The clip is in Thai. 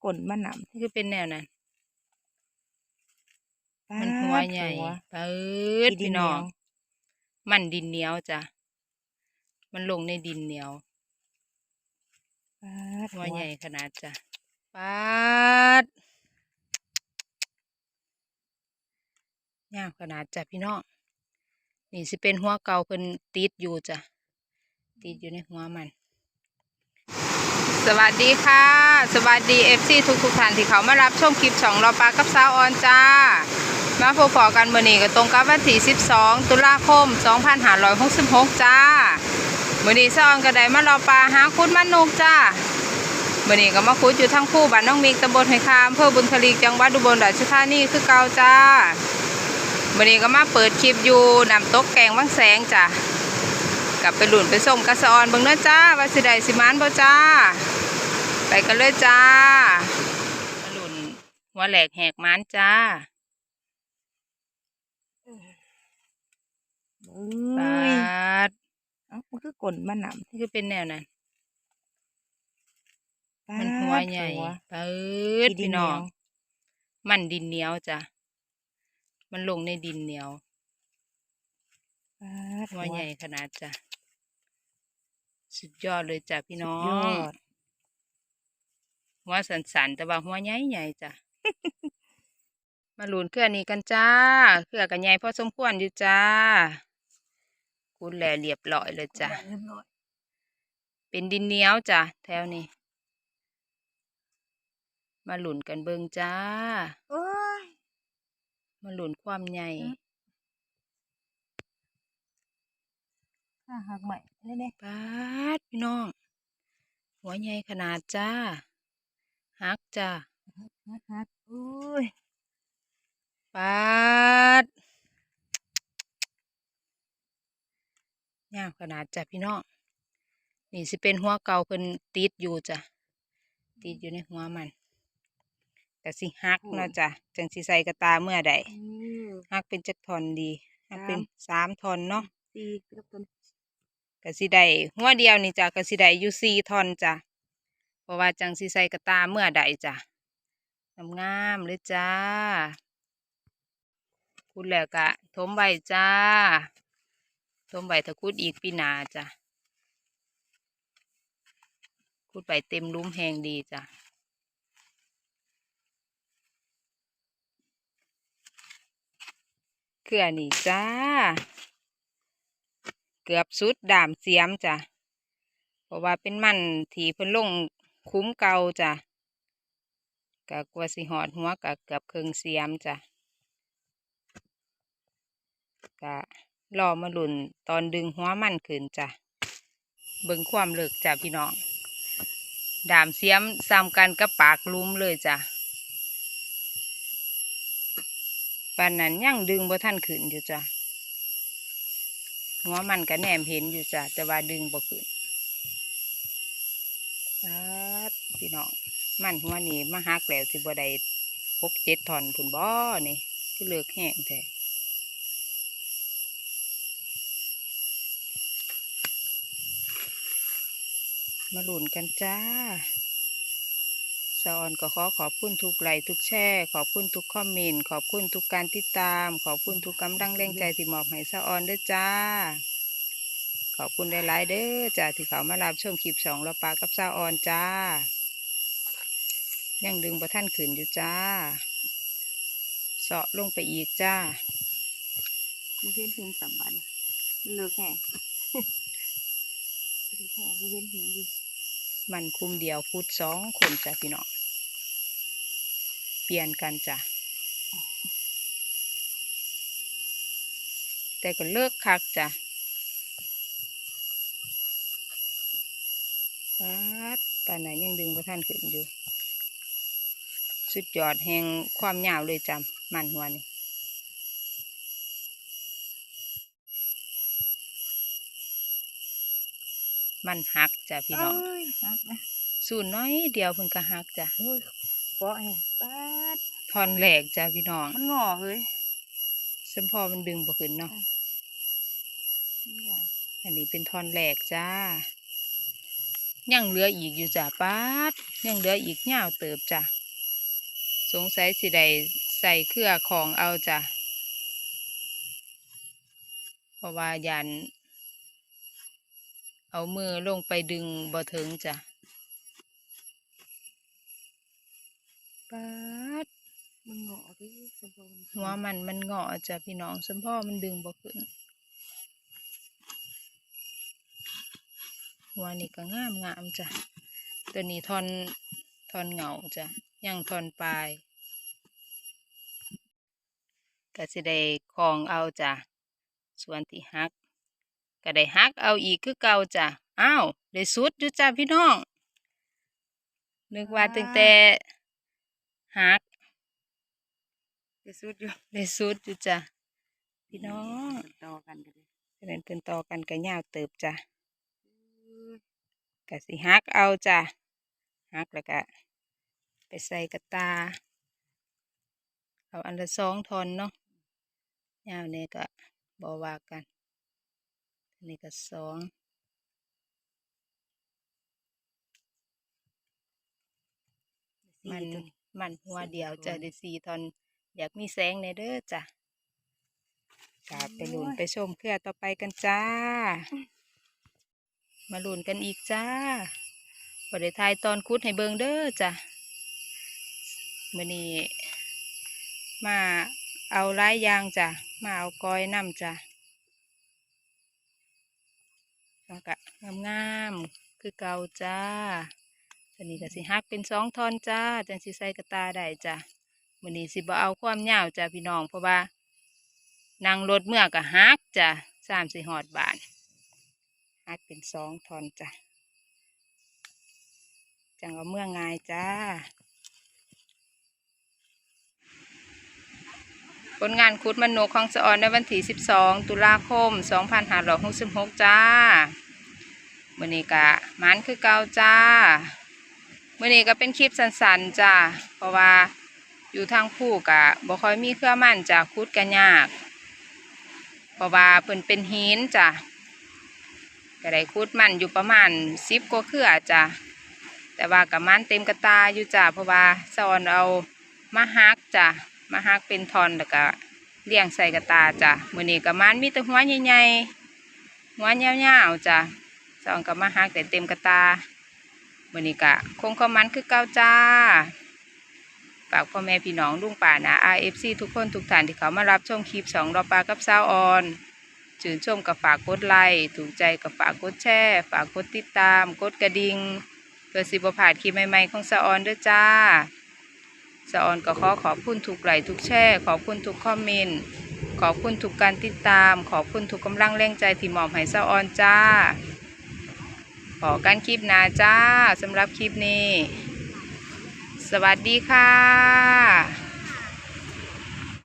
อกลมันหนนี่คือเป็นแนวนั้นำมันหัวใหญ่หัวปื๊ดขี้ดิพี่นน้องเหนียวมันดินเหนียวจ้ะ มันลงในดินเหนียวปาดหัวใหญ่ขนาดจ้ะปาดยาวขนาดจ้ะพี่น้อง นี่สิเป็นหัวเก่าเพิ่นติดอยู่จ้ะ ติดอยู่ในหัวมัน สวัสดีค่ะ สวัสดีเอฟซีทุกทุกๆท่านที่เขามารับชมคลิปช่องรอปลากับสาวออนจ้า มาพบพอกันเมื่อนี้ก็ตรงกับวันที่ 12 ตุลาคม 2566 จ้าเมื่อนี้สาวออนก็ได้มารอปลาหาคุดมันนุกจ้าเมื่อนี้ก็มาคุดอยู่ทั้งคู่บ้านน้องมิกตำบลไหคามอำเภอบุญทลีจังหวัดอุบลราชธานีคือเก่าจ้าเมื่อนี้ก็มาเปิดคลิปอยู่นำตกแกงวังแสงจ้า กลับไปหลุนไปส่งกระสออนเบิ่งเน้อจ้าว่าสิได้สิมานบ่จ้า ไปกันเลยจ้ามาหลุนหัวแหลกแหกมานจ้าเอ้ปายดเอ้ามันคือกลมันหนนี่คือเป็นแนวนั้นำปาดมันหัวใหญ่หัวปื๊ดขี้ดิพี่นเหนีน้อยวงมันดินเหนียวจ้ะ มันลงในดินเหนียวปาดหัวใหญ่ขนาดจ้ะ สุดยอดเลยจ้ะพี่น้อสุดยงอดหัวสันๆแต่ว่าหัวใหญ่ใหญ่ๆจ้ะ มาหลุนเครือนี้กันจ้า เครือกันใหญ่พอสมควรอยู่จ้าคูดแหล่เรียบร้อยเลยจ้ะเรียบร้อยเป็นดินเหนียวจ้ะ แถวนี้ มาหลุนกันเบิงจ้าโอ้ยมาหลุนความใหญ่ อืมข้าหักใหม่เลยเนี่ยปาดพี่น้อง หัวใหญ่ขนาดจ้าฮักจ้าหักหักโอ้ยปาดยาวขนาดจ้ะพี่น้องนี่สิเป็นหัวเก่าเพิ่นติดอยู่จ้ะติดอยู่ในหัวมันแต่สิฮักเนาะจ้ะจังสิใส่กระตาเมื่อใดอืมฮักเป็นจักทอนดีฮักเป็นสามสามทอนเนาะตีกับต้น กสิได้หัวเดียวนี่จ้ะกสิได้อยู่สี่ทอนจ้ะเพราะว่าจังสิใส่กระตาเมื่อใดจ้ะงามๆเลยจ้าคุดแล้วกะทมใบจ้าทมใบถ้าคุดอีกปีนาจ้ะคุดใบเต็มลุ้มแหงดีจ้ะเครือนี่จ้า เกือบสุดดามเสียมจ้ะเพราะว่าเป็นมันที่เพิ่นลงคุ้มเก่าจ้ะกะกลัวสิหอดหัวกะเกือบเครึ่งเสียมจ้ะกะรอมาหลุนตอนดึงหัวมันขึ้นจ้ะเบิ่งความเลิกจ้ะพี่น้องดามเสียมซ้ำกันกับปากลุ้มเลยจ้ะปานนั้นยังดึงบ่ทันขึ้นอยู่จ้ะ หัวมันก็แนมเห็นอยู่จ้ะแต่ว่าดึงบ่ขึ้นครับพี่น้องมันหัวนี่มาหักแล้วสิบ่ได้หกเจ็ดถอนผุนบ่นี่คือเลิกแห้งแท้มาหลุนกันจ้า สออนก็ขอขอบคุณทุกไลค์ทุกแชร์ขอบคุณทุกคอมเมนต์ขอบคุณทุกการติดตาม ขอบคุณทุกกำลังแรงใจที่มอบให้สออนเด้อจ้า ขอบคุณหลายๆเด้อจ้าที่เขามารับชมคลิปสองเราปากับสาออนจ้า ยังดึงประท่านขืนอยู่จ้าเสาะลงไปอีกจ้ามันเห็นหินสามบันมันเลิกแห้งเลิกแห้งมันเห็นหินอยู่ มันคุมเดียวฟุตสองคนจ้ะพี่น้องเปลี่ยนกันจ้ะแต่ก็เลิกคักจ้ะปัดป่านไหนยังดึงประท่านขึ้นอยู่ สุดยอดแห่งความยาวเลยจ้ะมันหัวนี่ มันหักจ้ะพี่น้องโอ้ยหักนะสูนน้อยเดียวเพิ่นก็หักจ้ะโอ้ยเปาะแห้งปาดทอนแหลกจ้ะพี่น้อง มันงอกเลยซึ่งพอมันดึงบ่ขึ้นเนาะมันงอกอันนี้เป็นทอนแหลกจ้ายังเหลืออีกอยู่จ้ะป้าดยังเหลืออีกยาวเติบจ้ะสงสัยสิได้ใส่เครือของเอาจ้ะเพราะว่ายัน เอามือลงไปดึงบ่ถึงจ้ะป้าดมันเหงาะดิสมบูรณ์หัวมันมันเงาะจ้ะพี่น้องสมพ่อมันดึงบ่ขึ้น หัวนี่ก็งามงามจ้ะตัวนี้ทอนทอนเหงาจ้ะยังทอนปลายก็สิได้คลองเอาจ้ะส่วนที่หัก ก็ได้หักเอาอีกคือเก่าจ้ะอ้าวได้สุดอยู่จ้ะพี่น้อง นึกว่าตั้งแต่หักจะสุดอยู่ได้สุดอยู่จ้ะพี่น้องต่อกันกันเลยเป็นเป็นต่อกันก็ยาวเติบจ้ะก็สิหักเอาจ้ะหักแล้วก็ไปใส่กระตา เอาอันละสองทอนเนาะยาวเนี่ยก็บอว่ากันอั นนี้ก็สองมันมันหัวเดียวจะได้สี่ทอนอยากมีแสงในเด้อจ้ะกาไปลุ้นไปชมเครือต่อไปกันจ้า มาลุ้นกันอีกจ้าบริทายตอนคุดให้เบิงเด้อจ้ะมื่อนี้มาเอาหลายอย่างจ้ะมาเอากอยน้ำจ้ะ แล้วก็งามๆคือเก่าจ้าอันนี้ก็สิฮักเป็นสองท่อนจ้าจังสิใส่กระตาได้จ้ะมื่อนี้สิบ่เอาความยาวจ้ะพี่น้องเพราะว่า นั่งรถเมื่อก็ฮักจ้ะสามสิหอดบาทฮักเป็นสองท่อนจ้ะจังเอาเมื่อง่ายจ้า ผลงานคุดมันโนของสะออนในวันที่ 12 ตุลาคม 2566 จ้ามื่อนี้กะมันคือเก่าจ้ามื่อนี้ก็เป็นคลิปสั้นๆจ้าเพราะว่าอยู่ทางผู้กะบ่ค่อยมีเครื่อมันจ้ะคุดกันยาก เพราะว่าเพิ่นเป็นหินจ้ะก็ได้คุดมันอยู่ประมาณสิบกว่าเครือจ้ะแต่ว่ากับมันเต็มกระตาอยู่จ้ะเพราะว่าสอนเอามาฮักจ้ะ มาฮักเป็นทอนแล้วก็เลี้ยงใส่กระตาจ้ะมือนี้กับมันมีแต่หัวใหญ่ๆหัวยาวๆจ้ะสอนกับมาฮักแต่เต็มกระตามือนี้กะคงข้าวมันคือเก่าจ้าฝากพ่อแม่พี่น้องลุงป่านะ RFC ทุกคนทุกท่านที่เขามารับชมคลิปสองรอปลากับสาออนชื่นชมกับฝากกดไลค์ถูกใจกับฝากกดแชร์ฝากกดติดตาม กดกระดิ่งเพื่อสิบผ่านคลิปใหม่ๆของสะออนด้วยจ้า สะออนก็ขอขอบคุณทุกไหลทุกแช่ ขอบคุณทุกคอมเมนต์ขอบคุณทุกการติดตาม ขอบคุณทุกกำลังแรงใจที่มอบให้สะออนจ้า ขอการคลิปหนาจ้าสำหรับคลิปนี้ สวัสดีค่ะ